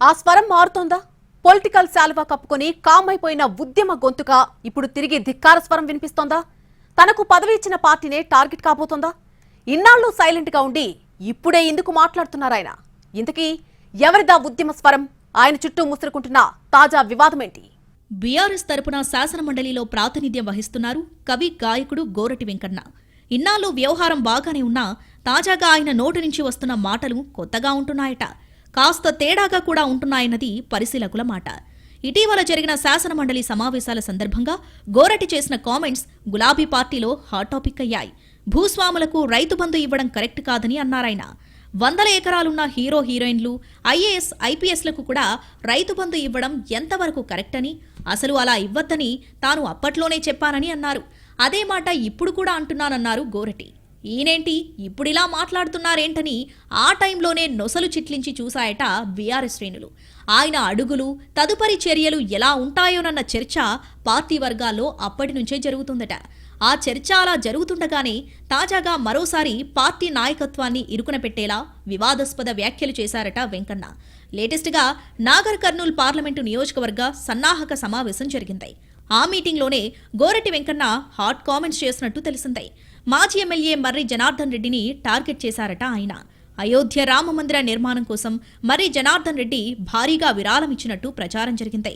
ఆ స్వరం మారుతోందా? పొలిటికల్ శాలువా కప్పుకొని కామైపోయిన ఉద్యమ గొంతుక ఇప్పుడు తిరిగి ధిక్కార స్వరం వినిపిస్తోందా? తనకు పదవి ఇచ్చిన పార్టీనే టార్గెట్ కాబోతోందా? ఇన్నాళ్ళు సైలెంట్గా ఉండి ఇప్పుడే ఇందుకు మాట్లాడుతున్నారాయన ఇంతకీ ఎవరిదా ఉద్యమ స్వరం? ఆయన చుట్టూ ముసురుకుంటున్న తాజా వివాదమేంటి? బీఆర్ఎస్ తరపున శాసనమండలిలో ప్రాతినిధ్యం వహిస్తున్నారు కవి గాయకుడు గోరటి వెంకన్న. ఇన్నాళ్ళు వ్యవహారం బాగానే ఉన్నా తాజాగా ఆయన నోటి నుంచి వస్తున్న మాటలు కొత్తగా ఉంటున్నాయట. కాస్త తేడాగా కూడా ఉంటున్నాయన్నది పరిశీలకుల మాట. ఇటీవల జరిగిన శాసనమండలి సమావేశాల సందర్భంగా గోరటి చేసిన కామెంట్స్ గులాబీ పార్టీలో హాట్ టాపిక్ అయ్యాయి. భూస్వాములకు రైతు బంధు ఇవ్వడం కరెక్ట్ కాదని అన్నారాయన వందల ఎకరాలున్న హీరో హీరోయిన్లు ఐఏఎస్ ఐపీఎస్లకు కూడా రైతు బంధు ఇవ్వడం ఎంతవరకు కరెక్ట్ అని అసలు అలా ఇవ్వద్దని తాను అప్పట్లోనే చెప్పానని అన్నారు. అదే మాట ఇప్పుడు కూడా అంటున్నానన్నారు గోరటి. ఈయనేంటి? ఇప్పుడిలా మాట్లాడుతున్నారేంటని ఆ టైంలోనే నొసలు చిట్లించి చూశాయట బీఆర్ఎస్ శ్రేణులు. ఆయన అడుగులు తదుపరి చర్యలు ఎలా ఉంటాయోనన్న చర్చ పార్టీ వర్గాల్లో అప్పటి నుంచే జరుగుతుందట. ఆ చర్చ అలా జరుగుతుండగానే తాజాగా మరోసారి పార్టీ నాయకత్వాన్ని ఇరుకున పెట్టేలా వివాదాస్పద వ్యాఖ్యలు చేశారట వెంకన్న. లేటెస్ట్గా నాగర్ కర్నూల్ పార్లమెంటు నియోజకవర్గ సన్నాహక సమావేశం జరిగింది. ఆ మీటింగ్లోనే గోరటి వెంకన్న హాట్ కామెంట్స్ చేసినట్టు తెలిసిందే. మాజీ ఎమ్మెల్యే మర్రి జనార్దన్ రెడ్డిని టార్గెట్ చేశారట ఆయన. అయోధ్య రామ మందిర నిర్మాణం కోసం మర్రి జనార్దన్ రెడ్డి భారీగా విరాళం ఇచ్చినట్టు ప్రచారం జరిగింది.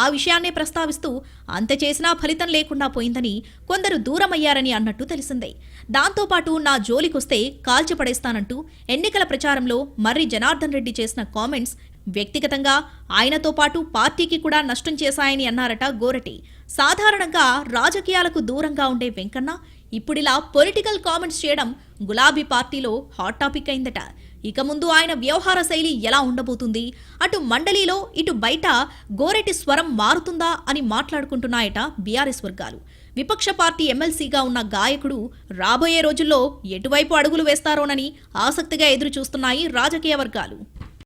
ఆ విషయాన్నే ప్రస్తావిస్తూ అంత చేసినా ఫలితం లేకుండా పోయిందని కొందరు దూరమయ్యారని అన్నట్టు తెలిసిందే. దాంతోపాటు నా జోలికొస్తే కాల్చిపడేస్తానంటూ ఎన్నికల ప్రచారంలో మర్రి జనార్దన్ రెడ్డి చేసిన కామెంట్స్ వ్యక్తిగతంగా ఆయనతో పాటు పార్టీకి కూడా నష్టం చేశాయని అన్నారట గోరటి. సాధారణంగా రాజకీయాలకు దూరంగా ఉండే వెంకన్న ఇప్పుడిలా పొలిటికల్ కామెంట్స్ చేయడం గులాబీ పార్టీలో హాట్ టాపిక్ అయిందట. ఇక ముందు ఆయన వ్యవహార శైలి ఎలా ఉండబోతుంది? అటు మండలిలో ఇటు బయట గోరెటి స్వరం మారుతుందా అని మాట్లాడుకుంటున్నాయట బీఆర్ఎస్ వర్గాలు. విపక్ష పార్టీ ఎమ్మెల్సీగా ఉన్న గాయకుడు రాబోయే రోజుల్లో ఎటువైపు అడుగులు వేస్తారోనని ఆసక్తిగా ఎదురు చూస్తున్నాయి రాజకీయ వర్గాలు.